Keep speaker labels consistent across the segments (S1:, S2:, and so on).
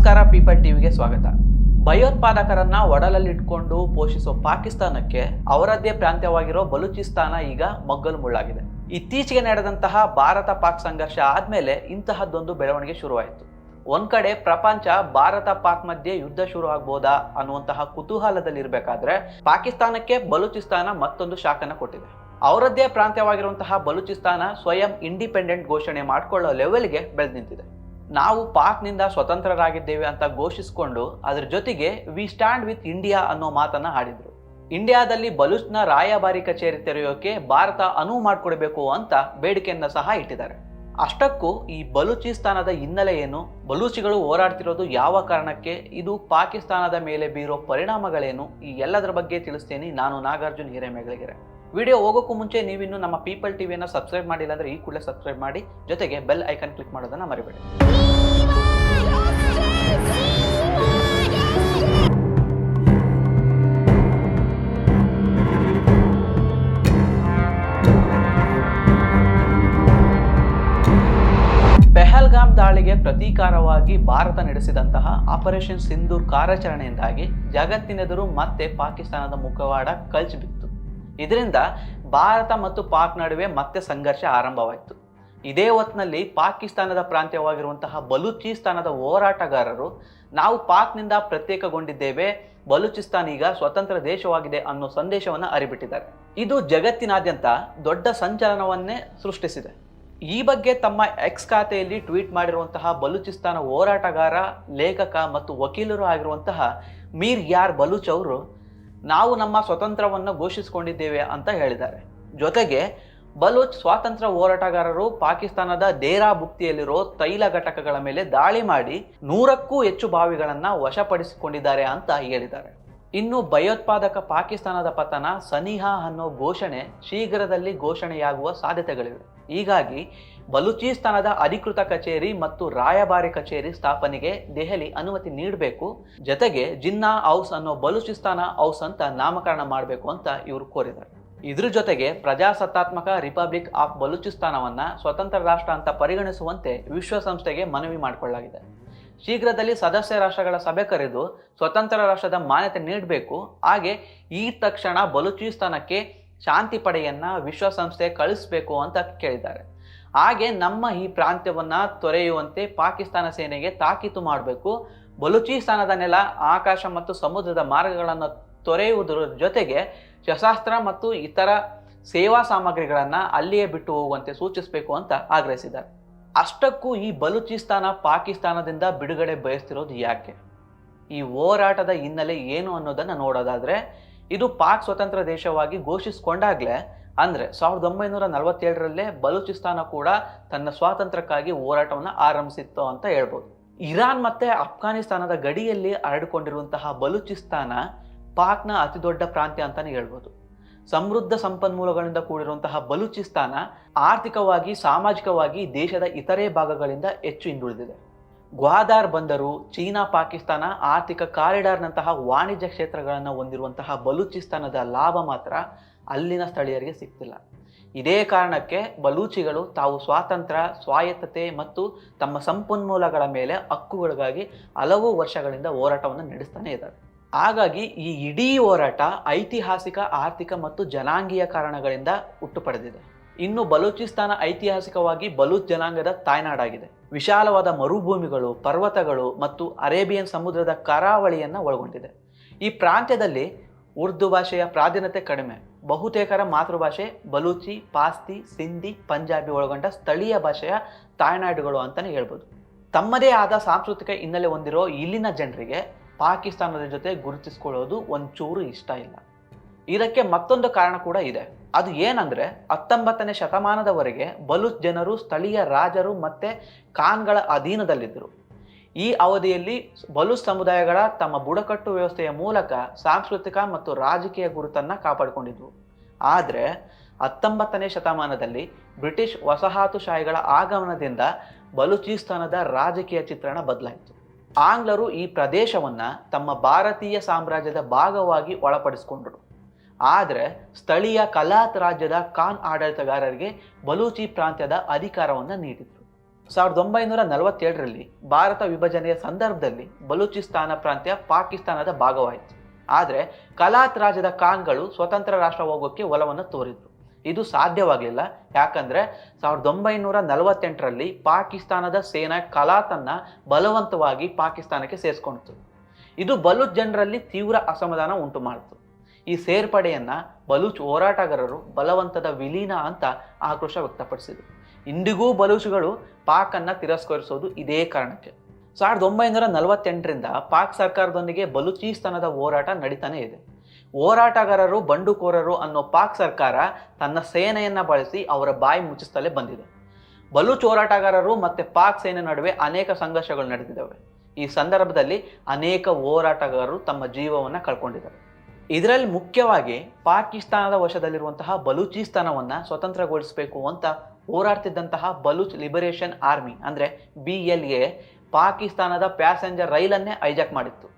S1: ನಮಸ್ಕಾರ, ಪೀಪಲ್ ಟಿವಿಗೆ ಸ್ವಾಗತ. ಭಯೋತ್ಪಾದಕರನ್ನ ಒಡಲಲ್ಲಿಟ್ಕೊಂಡು ಪೋಷಿಸೋ ಪಾಕಿಸ್ತಾನಕ್ಕೆ ಅವರದ್ದೇ ಪ್ರಾಂತ್ಯವಾಗಿರೋ ಬಲೂಚಿಸ್ತಾನ ಈಗ ಮಗ್ಗಲು ಮುಳ್ಳಾಗಿದೆ. ಇತ್ತೀಚೆಗೆ ನಡೆದಂತಹ ಭಾರತ ಪಾಕ್ ಸಂಘರ್ಷ ಆದ್ಮೇಲೆ ಇಂತಹದ್ದೊಂದು ಬೆಳವಣಿಗೆ ಶುರುವಾಯಿತು. ಒಂದ್ ಕಡೆ ಪ್ರಪಂಚ ಭಾರತ ಪಾಕ್ ಮಧ್ಯೆ ಯುದ್ಧ ಶುರು ಆಗ್ಬೋದಾ ಅನ್ನುವಂತಹ ಕುತೂಹಲದಲ್ಲಿರ್ಬೇಕಾದ್ರೆ ಪಾಕಿಸ್ತಾನಕ್ಕೆ ಬಲೂಚಿಸ್ತಾನ ಮತ್ತೊಂದು ಶಾಖನ ಕೊಟ್ಟಿದೆ. ಅವರದ್ದೇ ಪ್ರಾಂತ್ಯವಾಗಿರುವಂತಹ ಬಲೂಚಿಸ್ತಾನ ಸ್ವಯಂ ಇಂಡಿಪೆಂಡೆಂಟ್ ಘೋಷಣೆ ಮಾಡ್ಕೊಳ್ಳೋ ಲೆವೆಲ್ಗೆ ಬೆಳೆದು ನಿಂತಿದೆ. ನಾವು ಪಾಕ್ನಿಂದ ಸ್ವತಂತ್ರರಾಗಿದ್ದೇವೆ ಅಂತ ಘೋಷಿಸಿಕೊಂಡು ಅದರ ಜೊತೆಗೆ ವಿ ಸ್ಟ್ಯಾಂಡ್ ವಿತ್ ಇಂಡಿಯಾ ಅನ್ನೋ ಮಾತನ್ನ ಹಾಡಿದ್ರು. ಇಂಡಿಯಾದಲ್ಲಿ ಬಲೂಚ್ನ ರಾಯಭಾರಿ ಕಚೇರಿ ತೆರೆಯೋಕೆ ಭಾರತ ಅನುವು ಮಾಡಿಕೊಡ್ಬೇಕು ಅಂತ ಬೇಡಿಕೆಯನ್ನ ಸಹ ಇಟ್ಟಿದ್ದಾರೆ. ಅಷ್ಟಕ್ಕೂ ಈ ಬಲೂಚಿಸ್ತಾನದ ಹಿನ್ನೆಲೆ ಏನು, ಬಲೂಚಿಗಳು ಹೋರಾಡ್ತಿರೋದು ಯಾವ ಕಾರಣಕ್ಕೆ, ಇದು ಪಾಕಿಸ್ತಾನದ ಮೇಲೆ ಬೀರೋ ಪರಿಣಾಮಗಳೇನು, ಈ ಎಲ್ಲದರ ಬಗ್ಗೆ ತಿಳಿಸ್ತೇನೆ ನಾನು ನಾಗಾರ್ಜುನ್ ಹಿರೇಮೆಗಳಿಗೆರೆ ವಿಡಿಯೋ ಹೋಗೋಕ್ಕೂ ಮುಂಚೆ ನೀವಿನ್ನು ನಮ್ಮ ಪೀಪಲ್ ಟಿವಿಯನ್ನು ಸಬ್ಸ್ಕ್ರೈಬ್ ಮಾಡಿಲ್ಲ ಅಂದರೆ ಈ ಕೂಡಲೇ ಸಬ್ಸ್ಕ್ರೈಬ್ ಮಾಡಿ. ಜೊತೆಗೆ ಬೆಲ್ ಐಕನ್ ಕ್ಲಿಕ್ ಮಾಡೋದನ್ನ ಮರಿಬೇಡಿ. ದಾಳಿಗೆ ಪ್ರತೀಕಾರವಾಗಿ ಭಾರತ ನಡೆಸಿದಂತಹ ಆಪರೇಷನ್ ಸಿಂಧೂರ್ ಕಾರ್ಯಾಚರಣೆಯಿಂದಾಗಿ ಜಗತ್ತಿನೆದುರು ಮತ್ತೆ ಪಾಕಿಸ್ತಾನದ ಮುಖವಾಡ ಕಲ್ಚ್ ಇದರಿಂದ ಭಾರತ ಮತ್ತು ಪಾಕ್ ನಡುವೆ ಮತ್ತೆ ಸಂಘರ್ಷ ಆರಂಭವಾಯಿತು. ಇದೇ ಹೊತ್ತಿನಲ್ಲಿ ಪಾಕಿಸ್ತಾನದ ಪ್ರಾಂತ್ಯವಾಗಿರುವಂತಹ ಬಲೂಚಿಸ್ತಾನದ ಹೋರಾಟಗಾರರು, ನಾವು ಪಾಕ್ನಿಂದ ಪ್ರತ್ಯೇಕಗೊಂಡಿದ್ದೇವೆ, ಬಲೂಚಿಸ್ತಾನ್ ಈಗ ಸ್ವತಂತ್ರ ದೇಶವಾಗಿದೆ ಅನ್ನೋ ಸಂದೇಶವನ್ನು ಅರಿಬಿಟ್ಟಿದ್ದಾರೆ. ಇದು ಜಗತ್ತಿನಾದ್ಯಂತ ದೊಡ್ಡ ಸಂಚಲನವನ್ನೇ ಸೃಷ್ಟಿಸಿದೆ. ಈ ಬಗ್ಗೆ ತಮ್ಮ ಎಕ್ಸ್ ಖಾತೆಯಲ್ಲಿ ಟ್ವೀಟ್ ಮಾಡಿರುವಂತಹ ಬಲೂಚಿಸ್ತಾನ ಹೋರಾಟಗಾರ, ಲೇಖಕ ಮತ್ತು ವಕೀಲರು ಆಗಿರುವಂತಹ ಮೀರ್ ಯಾರ್ ಬಲೂಚ್ ಅವರು ನಾವು ನಮ್ಮ ಸ್ವತಂತ್ರವನ್ನು ಘೋಷಿಸಿಕೊಂಡಿದ್ದೇವೆ ಅಂತ ಹೇಳಿದ್ದಾರೆ. ಜೊತೆಗೆ ಬಲೂಚ್ ಸ್ವಾತಂತ್ರ್ಯ ಹೋರಾಟಗಾರರು ಪಾಕಿಸ್ತಾನದ ದೇರಾ ಬುಕ್ತಿಯಲ್ಲಿರೋ ತೈಲ ಘಟಕಗಳ ಮೇಲೆ ದಾಳಿ ಮಾಡಿ ನೂರಕ್ಕೂ ಹೆಚ್ಚು ಬಾವಿಗಳನ್ನು ವಶಪಡಿಸಿಕೊಂಡಿದ್ದಾರೆ ಅಂತ ಹೇಳಿದ್ದಾರೆ. ಇನ್ನು ಭಯೋತ್ಪಾದಕ ಪಾಕಿಸ್ತಾನದ ಪತನ ಸನಿಹಾ ಅನ್ನೋ ಘೋಷಣೆ ಶೀಘ್ರದಲ್ಲಿ ಘೋಷಣೆಯಾಗುವ ಸಾಧ್ಯತೆಗಳಿವೆ. ಹೀಗಾಗಿ ಬಲೂಚಿಸ್ತಾನದ ಅಧಿಕೃತ ಕಚೇರಿ ಮತ್ತು ರಾಯಭಾರಿ ಕಚೇರಿ ಸ್ಥಾಪನೆಗೆ ದೆಹಲಿ ಅನುಮತಿ ನೀಡಬೇಕು. ಜೊತೆಗೆ ಜಿನ್ನಾ ಹೌಸ್ ಅನ್ನೋ ಬಲೂಚಿಸ್ತಾನ ಹೌಸ್ ಅಂತ ನಾಮಕರಣ ಮಾಡಬೇಕು ಅಂತ ಇವರು ಕೋರಿದರು. ಇದ್ರ ಜೊತೆಗೆ ಪ್ರಜಾಸತ್ತಾತ್ಮಕ ರಿಪಬ್ಲಿಕ್ ಆಫ್ ಬಲೂಚಿಸ್ತಾನವನ್ನು ಸ್ವತಂತ್ರ ರಾಷ್ಟ್ರ ಅಂತ ಪರಿಗಣಿಸುವಂತೆ ವಿಶ್ವಸಂಸ್ಥೆಗೆ ಮನವಿ ಮಾಡಿಕೊಳ್ಳಲಾಗಿದೆ. ಶೀಘ್ರದಲ್ಲಿ ಸದಸ್ಯ ರಾಷ್ಟ್ರಗಳ ಸಭೆ ಕರೆದು ಸ್ವತಂತ್ರ ರಾಷ್ಟ್ರದ ಮಾನ್ಯತೆ ನೀಡಬೇಕು. ಹಾಗೆ ಈ ತಕ್ಷಣ ಬಲೂಚಿಸ್ತಾನಕ್ಕೆ ಶಾಂತಿ ಪಡೆಯನ್ನ ವಿಶ್ವಸಂಸ್ಥೆ ಕಳಿಸ್ಬೇಕು ಅಂತ ಕೇಳಿದ್ದಾರೆ. ಹಾಗೆ ನಮ್ಮ ಈ ಪ್ರಾಂತ್ಯವನ್ನ ತೊರೆಯುವಂತೆ ಪಾಕಿಸ್ತಾನ ಸೇನೆಗೆ ತಾಕೀತು ಮಾಡಬೇಕು. ಬಲೂಚಿಸ್ತಾನದ ನೆಲ, ಆಕಾಶ ಮತ್ತು ಸಮುದ್ರದ ಮಾರ್ಗಗಳನ್ನು ತೊರೆಯುವುದರ ಜೊತೆಗೆ ಶಸ್ತ್ರಾಸ್ತ್ರ ಮತ್ತು ಇತರ ಸೇವಾ ಸಾಮಗ್ರಿಗಳನ್ನು ಅಲ್ಲಿಯೇ ಬಿಟ್ಟು ಹೋಗುವಂತೆ ಸೂಚಿಸಬೇಕು ಅಂತ ಆಗ್ರಹಿಸಿದ್ದಾರೆ. ಅಷ್ಟಕ್ಕೂ ಈ ಬಲೂಚಿಸ್ತಾನ ಪಾಕಿಸ್ತಾನದಿಂದ ಬಿಡುಗಡೆ ಬಯಸ್ತಿರೋದು ಯಾಕೆ? ಈ ಹೋರಾಟದ ಹಿನ್ನೆಲೆ ಏನು ಅನ್ನೋದನ್ನು ನೋಡೋದಾದ್ರೆ ಇದು ಪಾಕ್ ಸ್ವತಂತ್ರ ದೇಶವಾಗಿ ಘೋಷಿಸಿಕೊಂಡಾಗಲೇ ಅಂದರೆ ಸಾವಿರದ ಒಂಬೈನೂರ ನಲವತ್ತೇಳರಲ್ಲೇ ಬಲೂಚಿಸ್ತಾನ ಕೂಡ ತನ್ನ ಸ್ವಾತಂತ್ರ್ಯಕ್ಕಾಗಿ ಹೋರಾಟವನ್ನು ಆರಂಭಿಸಿತ್ತು ಅಂತ ಹೇಳ್ಬೋದು. ಇರಾನ್ ಮತ್ತೆ ಅಫ್ಘಾನಿಸ್ತಾನದ ಗಡಿಯಲ್ಲಿ ಹರಡಿಕೊಂಡಿರುವಂತಹ ಬಲೂಚಿಸ್ತಾನ ಪಾಕ್ನ ಅತಿ ದೊಡ್ಡ ಪ್ರಾಂತ್ಯ ಅಂತಾನೆ ಹೇಳ್ಬೋದು. ಸಮೃದ್ಧ ಸಂಪನ್ಮೂಲಗಳಿಂದ ಕೂಡಿರುವಂತಹ ಬಲೂಚಿಸ್ತಾನ ಆರ್ಥಿಕವಾಗಿ, ಸಾಮಾಜಿಕವಾಗಿ ದೇಶದ ಇತರೆ ಭಾಗಗಳಿಂದ ಹೆಚ್ಚು ಹಿಂದುಳಿದಿದೆ. ಗ್ವಾದಾರ್ ಬಂದರು, ಚೀನಾ, ಪಾಕಿಸ್ತಾನ ಆರ್ಥಿಕ ಕಾರಿಡಾರ್ನಂತಹ ವಾಣಿಜ್ಯ ಕ್ಷೇತ್ರಗಳನ್ನು ಹೊಂದಿರುವಂತಹ ಬಲೂಚಿಸ್ತಾನದ ಲಾಭ ಮಾತ್ರ ಅಲ್ಲಿನ ಸ್ಥಳೀಯರಿಗೆ ಸಿಗ್ತಿಲ್ಲ. ಇದೇ ಕಾರಣಕ್ಕೆ ಬಲೂಚಿಗಳು ತಾವು ಸ್ವಾತಂತ್ರ್ಯ ಸ್ವಾಯತ್ತತೆ ಮತ್ತು ತಮ್ಮ ಸಂಪನ್ಮೂಲಗಳ ಮೇಲೆ ಹಕ್ಕುಗಳಿಗಾಗಿ ಹಲವು ವರ್ಷಗಳಿಂದ ಹೋರಾಟವನ್ನು ನಡೆಸ್ತಾನೆ ಇದ್ದಾರೆ. ಹಾಗಾಗಿ ಈ ಇಡೀ ಹೋರಾಟ ಐತಿಹಾಸಿಕ, ಆರ್ಥಿಕ ಮತ್ತು ಜನಾಂಗೀಯ ಕಾರಣಗಳಿಂದ ಹುಟ್ಟು ಪಡೆದಿದೆ. ಇನ್ನು ಬಲೂಚಿಸ್ತಾನ ಐತಿಹಾಸಿಕವಾಗಿ ಬಲೂಚ್ ಜನಾಂಗದ ತಾಯ್ನಾಡಾಗಿದೆ. ವಿಶಾಲವಾದ ಮರುಭೂಮಿಗಳು, ಪರ್ವತಗಳು ಮತ್ತು ಅರೇಬಿಯನ್ ಸಮುದ್ರದ ಕರಾವಳಿಯನ್ನು ಒಳಗೊಂಡಿದೆ. ಈ ಪ್ರಾಂತ್ಯದಲ್ಲಿ ಉರ್ದು ಭಾಷೆಯ ಪ್ರಾಧೀನತೆ ಕಡಿಮೆ. ಬಹುತೇಕರ ಮಾತೃಭಾಷೆ ಬಲೂಚಿ, ಪಾಸ್ತಿ, ಸಿಂಧಿ, ಪಂಜಾಬಿ ಒಳಗೊಂಡ ಸ್ಥಳೀಯ ಭಾಷೆಯ ತಾಯ್ನಾಡುಗಳು ಅಂತಲೇ ಹೇಳ್ಬೋದು. ತಮ್ಮದೇ ಆದ ಸಾಂಸ್ಕೃತಿಕ ಹಿನ್ನೆಲೆ ಹೊಂದಿರೋ ಇಲ್ಲಿನ ಜನರಿಗೆ ಪಾಕಿಸ್ತಾನದ ಜೊತೆ ಗುರುತಿಸ್ಕೊಳ್ಳೋದು ಒಂಚೂರು ಇಷ್ಟ ಇಲ್ಲ. ಇದಕ್ಕೆ ಮತ್ತೊಂದು ಕಾರಣ ಕೂಡ ಇದೆ. ಅದು ಏನಂದ್ರೆ ಹತ್ತೊಂಬತ್ತನೇ ಶತಮಾನದವರೆಗೆ ಬಲೂಚ್ ಜನರು, ಸ್ಥಳೀಯ ರಾಜರು ಮತ್ತೆ ಖಾನ್ಗಳ ಅಧೀನದಲ್ಲಿದ್ದರು. ಈ ಅವಧಿಯಲ್ಲಿ ಬಲೂಚ್ ಸಮುದಾಯಗಳ ತಮ್ಮ ಬುಡಕಟ್ಟು ವ್ಯವಸ್ಥೆಯ ಮೂಲಕ ಸಾಂಸ್ಕೃತಿಕ ಮತ್ತು ರಾಜಕೀಯ ಗುರುತನ್ನು ಕಾಪಾಡಿಕೊಂಡಿದ್ವು. ಆದರೆ ಹತ್ತೊಂಬತ್ತನೇ ಶತಮಾನದಲ್ಲಿ ಬ್ರಿಟಿಷ್ ವಸಾಹತುಶಾಹಿಗಳ ಆಗಮನದಿಂದ ಬಲೂಚಿಸ್ತಾನದ ರಾಜಕೀಯ ಚಿತ್ರಣ ಬದಲಾಯಿತು. ಆಂಗ್ಲರು ಈ ಪ್ರದೇಶವನ್ನು ತಮ್ಮ ಭಾರತೀಯ ಸಾಮ್ರಾಜ್ಯದ ಭಾಗವಾಗಿ ಒಳಪಡಿಸಿಕೊಂಡರು. ಆದರೆ ಸ್ಥಳೀಯ ಕಲಾತ್ ರಾಜ್ಯದ ಖಾನ್ ಆಡಳಿತಗಾರರಿಗೆ ಬಲೂಚಿ ಪ್ರಾಂತ್ಯದ ಅಧಿಕಾರವನ್ನು ನೀಡಿದರು. ಸಾವಿರದ ಒಂಬೈನೂರ ನಲವತ್ತೇಳರಲ್ಲಿ ಭಾರತ ವಿಭಜನೆಯ ಸಂದರ್ಭದಲ್ಲಿ ಬಲೂಚಿಸ್ತಾನ ಪ್ರಾಂತ್ಯ ಪಾಕಿಸ್ತಾನದ ಭಾಗವಾಯಿತು. ಆದರೆ ಕಲಾತ್ ರಾಜ್ಯದ ಖಾನ್ಗಳು ಸ್ವತಂತ್ರ ರಾಷ್ಟ್ರ ಹೋಗೋಕ್ಕೆ ಒಲವನ್ನು ತೋರಿದ್ರು. ಇದು ಸಾಧ್ಯವಾಗಲಿಲ್ಲ. ಯಾಕಂದ್ರೆ ಸಾವಿರದ ಒಂಬೈನೂರ ನಲವತ್ತೆಂಟರಲ್ಲಿ ಪಾಕಿಸ್ತಾನದ ಸೇನಾ ಕಲಾತನ್ನ ಬಲವಂತವಾಗಿ ಪಾಕಿಸ್ತಾನಕ್ಕೆ ಸೇರಿಸ್ಕೊಂಡಿತು. ಇದು ಬಲೂಚ್ ಜನರಲ್ಲಿ ತೀವ್ರ ಅಸಮಾಧಾನ ಉಂಟು ಮಾಡಿತು ಈ ಸೇರ್ಪಡೆಯನ್ನ ಬಲೂಚ್ ಹೋರಾಟಗಾರರು ಬಲವಂತದ ವಿಲೀನ ಅಂತ ಆಕ್ರೋಶ ವ್ಯಕ್ತಪಡಿಸಿದರು. ಇಂದಿಗೂ ಬಲೂಚ್ಗಳು ಪಾಕನ್ನ ತಿರಸ್ಕರಿಸೋದು ಇದೇ ಕಾರಣಕ್ಕೆ. ಸಾವಿರದ ಒಂಬೈನೂರ ನಲವತ್ತೆಂಟರಿಂದ ಪಾಕ್ ಸರ್ಕಾರದೊಂದಿಗೆ ಬಲೂಚಿಸ್ತಾನದ ಹೋರಾಟ ನಡೀತಾನೆ ಇದೆ. ಹೋರಾಟಗಾರರು, ಬಂಡುಕೋರರು ಅನ್ನೋ ಪಾಕ್ ಸರ್ಕಾರ ತನ್ನ ಸೇನೆಯನ್ನ ಬಳಸಿ ಅವರ ಬಾಯಿ ಮುಚ್ಚಿಸ್ತಲೇ ಬಂದಿದೆ. ಬಲೂಚ್ ಹೋರಾಟಗಾರರು ಮತ್ತೆ ಪಾಕ್ ಸೇನೆ ನಡುವೆ ಅನೇಕ ಸಂಘರ್ಷಗಳು ನಡೆದಿದ್ದಾವೆ. ಈ ಸಂದರ್ಭದಲ್ಲಿ ಅನೇಕ ಹೋರಾಟಗಾರರು ತಮ್ಮ ಜೀವವನ್ನು ಕಳ್ಕೊಂಡಿದ್ದಾರೆ. ಇದರಲ್ಲಿ ಮುಖ್ಯವಾಗಿ ಪಾಕಿಸ್ತಾನದ ವಶದಲ್ಲಿರುವಂತಹ ಬಲೂಚಿಸ್ತಾನವನ್ನು ಸ್ವತಂತ್ರಗೊಳಿಸಬೇಕು ಅಂತ ಹೋರಾಡ್ತಿದ್ದಂತಹ ಬಲೂಚ್ ಲಿಬರೇಷನ್ ಆರ್ಮಿ, ಅಂದರೆ ಬಿ ಎಲ್ ಎ ಪಾಕಿಸ್ತಾನದ ಪ್ಯಾಸೆಂಜರ್ ರೈಲನ್ನೇ ಐಜಾಕ್ ಮಾಡಿತ್ತು.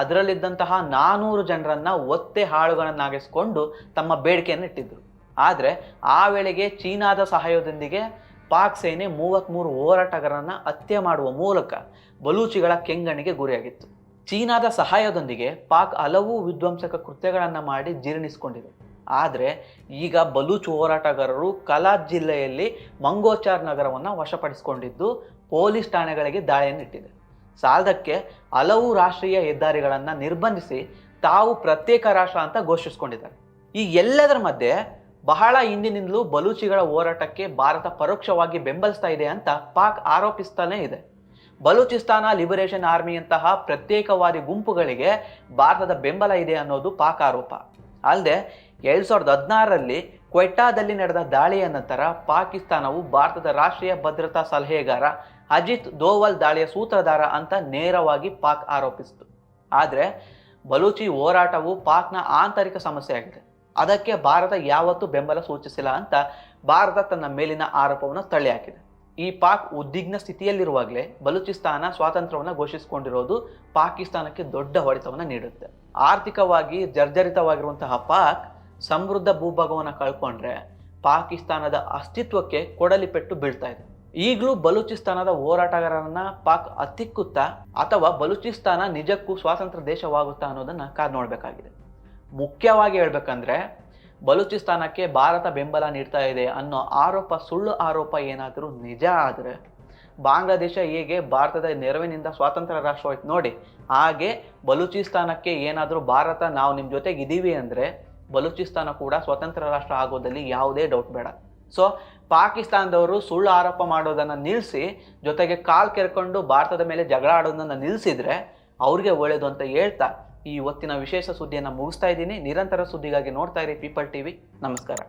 S1: ಅದರಲ್ಲಿದ್ದಂತಹ ನಾನೂರು ಜನರನ್ನು ಒತ್ತೆ ಹಾಳುಗಳನ್ನಾಗಿಸಿಕೊಂಡು ತಮ್ಮ ಬೇಡಿಕೆಯನ್ನು ಇಟ್ಟಿದ್ದರು ಆದರೆ ಆ ವೇಳೆಗೆ ಚೀನಾದ ಸಹಾಯದೊಂದಿಗೆ ಪಾಕ್ ಸೇನೆ ಮೂವತ್ತ್ಮೂರು ಹೋರಾಟಗಾರರನ್ನು ಹತ್ಯೆ ಮಾಡುವ ಮೂಲಕ ಬಲೂಚಿಗಳ ಕೆಂಗಣಿಗೆ ಗುರಿಯಾಗಿತ್ತು. ಚೀನಾದ ಸಹಾಯದೊಂದಿಗೆ ಪಾಕ್ ಹಲವು ವಿಧ್ವಂಸಕ ಕೃತ್ಯಗಳನ್ನು ಮಾಡಿ ಜೀರ್ಣಿಸಿಕೊಂಡಿದೆ. ಆದರೆ ಈಗ ಬಲೂಚ್ ಹೋರಾಟಗಾರರು ಕಲಾ ಜಿಲ್ಲೆಯಲ್ಲಿ ಮಂಗೋಚಾರ್ ನಗರವನ್ನು ವಶಪಡಿಸಿಕೊಂಡಿದ್ದು ಪೊಲೀಸ್ ಠಾಣೆಗಳಿಗೆ ದಾಳಿಯನ್ನಿಟ್ಟಿದೆ ಸಾಲದಕ್ಕೆ ಹಲವು ರಾಷ್ಟ್ರೀಯ ಹೆದ್ದಾರಿಗಳನ್ನು ನಿರ್ಬಂಧಿಸಿ ತಾವು ಪ್ರತ್ಯೇಕ ರಾಷ್ಟ್ರ ಅಂತ ಘೋಷಿಸಿಕೊಂಡಿದ್ದಾರೆ. ಈ ಎಲ್ಲದರ ಮಧ್ಯೆ ಬಹಳ ಹಿಂದಿನಿಂದಲೂ ಬಲೂಚಿಗಳ ಹೋರಾಟಕ್ಕೆ ಭಾರತ ಪರೋಕ್ಷವಾಗಿ ಬೆಂಬಲಿಸ್ತಾ ಇದೆ ಅಂತ ಪಾಕ್ ಆರೋಪಿಸ್ತಾನೇ ಇದೆ. ಬಲೂಚಿಸ್ತಾನ ಲಿಬರೇಷನ್ ಆರ್ಮಿಯಂತಹ ಪ್ರತ್ಯೇಕವಾದಿ ಗುಂಪುಗಳಿಗೆ ಭಾರತದ ಬೆಂಬಲ ಇದೆ ಅನ್ನೋದು ಪಾಕ್ ಆರೋಪ ಅಲ್ಲದೆ ಎರಡು ಸಾವಿರದ ಹದಿನಾರರಲ್ಲಿ ಕ್ವೆಟ್ಟಾದಲ್ಲಿ ನಡೆದ ದಾಳಿಯ ನಂತರ ಪಾಕಿಸ್ತಾನವು ಭಾರತದ ರಾಷ್ಟ್ರೀಯ ಭದ್ರತಾ ಸಲಹೆಗಾರ ಅಜಿತ್ ದೋವಲ್ ದಾಳಿಯ ಸೂತ್ರಧಾರ ಅಂತ ನೇರವಾಗಿ ಪಾಕ್ ಆರೋಪಿಸಿತು. ಆದರೆ ಬಲೂಚಿ ಹೋರಾಟವು ಪಾಕ್ನ ಆಂತರಿಕ ಸಮಸ್ಯೆ ಆಗಿದೆ. ಅದಕ್ಕೆ ಭಾರತ ಯಾವತ್ತೂ ಬೆಂಬಲ ಸೂಚಿಸಿಲ್ಲ ಅಂತ ಭಾರತ ತನ್ನ ಮೇಲಿನ ಆರೋಪವನ್ನು ತಳ್ಳಿಹಾಕಿದೆ. ಈ ಪಾಕ್ ಉದ್ವಿಗ್ನ ಸ್ಥಿತಿಯಲ್ಲಿರುವಾಗಲೇ ಬಲೂಚಿಸ್ತಾನ ಸ್ವಾತಂತ್ರ್ಯವನ್ನು ಘೋಷಿಸಿಕೊಂಡಿರೋದು ಪಾಕಿಸ್ತಾನಕ್ಕೆ ದೊಡ್ಡ ಹೊಡೆತವನ್ನು ನೀಡುತ್ತೆ. ಆರ್ಥಿಕವಾಗಿ ಜರ್ಜರಿತವಾಗಿರುವಂತಹ ಪಾಕ್ ಸಮೃದ್ಧ ಭೂಭಾಗವನ್ನು ಕಳ್ಕೊಂಡ್ರೆ ಪಾಕಿಸ್ತಾನದ ಅಸ್ತಿತ್ವಕ್ಕೆ ಕೊಡಲಿ ಪೆಟ್ಟು ಬೀಳ್ತಾ ಇದೆ. ಈಗಲೂ ಬಲೂಚಿಸ್ತಾನದ ಹೋರಾಟಗಾರರನ್ನ ಪಾಕ್ ಅತ್ತಿಕ್ಕುತ್ತಾ ಅಥವಾ ಬಲೂಚಿಸ್ತಾನ ನಿಜಕ್ಕೂ ಸ್ವಾತಂತ್ರ್ಯ ದೇಶವಾಗುತ್ತಾ ಅನ್ನೋದನ್ನ ಕಾದ್ ನೋಡಬೇಕಾಗಿದೆ. ಮುಖ್ಯವಾಗಿ ಹೇಳ್ಬೇಕಂದ್ರೆ ಬಲೂಚಿಸ್ತಾನಕ್ಕೆ ಭಾರತ ಬೆಂಬಲ ನೀಡ್ತಾ ಇದೆ ಅನ್ನೋ ಆರೋಪ, ಸುಳ್ಳು ಆರೋಪ ಏನಾದರೂ ನಿಜ ಆದರೆ? ಬಾಂಗ್ಲಾದೇಶ ಹೇಗೆ ಭಾರತದ ನೆರವಿನಿಂದ ಸ್ವಾತಂತ್ರ್ಯ ರಾಷ್ಟ್ರವಾಯ್ತು ನೋಡಿ. ಹಾಗೆ ಬಲೂಚಿಸ್ತಾನಕ್ಕೆ ಏನಾದರೂ ಭಾರತ, ನಾವು ನಿಮ್ಮ ಜೊತೆಗೆ ಇದ್ದೀವಿ ಅಂದರೆ ಬಲೂಚಿಸ್ತಾನ ಕೂಡ ಸ್ವತಂತ್ರ ರಾಷ್ಟ್ರ ಆಗೋದಲ್ಲಿ ಯಾವುದೇ ಡೌಟ್ ಬೇಡ. ಸೊ ಪಾಕಿಸ್ತಾನದವರು ಸುಳ್ಳು ಆರೋಪ ಮಾಡೋದನ್ನು ನಿಲ್ಲಿಸಿ ಜೊತೆಗೆ ಕಾಲು ಕೆರ್ಕೊಂಡು ಭಾರತದ ಮೇಲೆ ಜಗಳ ಆಡೋದನ್ನು ನಿಲ್ಲಿಸಿದ್ರೆ ಅವ್ರಿಗೆ ಒಳ್ಳೆಯದು ಅಂತ ಹೇಳ್ತಾ ಈ ಇವತ್ತಿನ ವಿಶೇಷ ಸುದ್ದಿಯನ್ನು ಮುಗಿಸ್ತಾ ಇದ್ದೀನಿ. ನಿರಂತರ ಸುದ್ದಿಗಾಗಿ ನೋಡ್ತಾ ಇರಿ ಪೀಪಲ್ ಟಿವಿ ನಮಸ್ಕಾರ.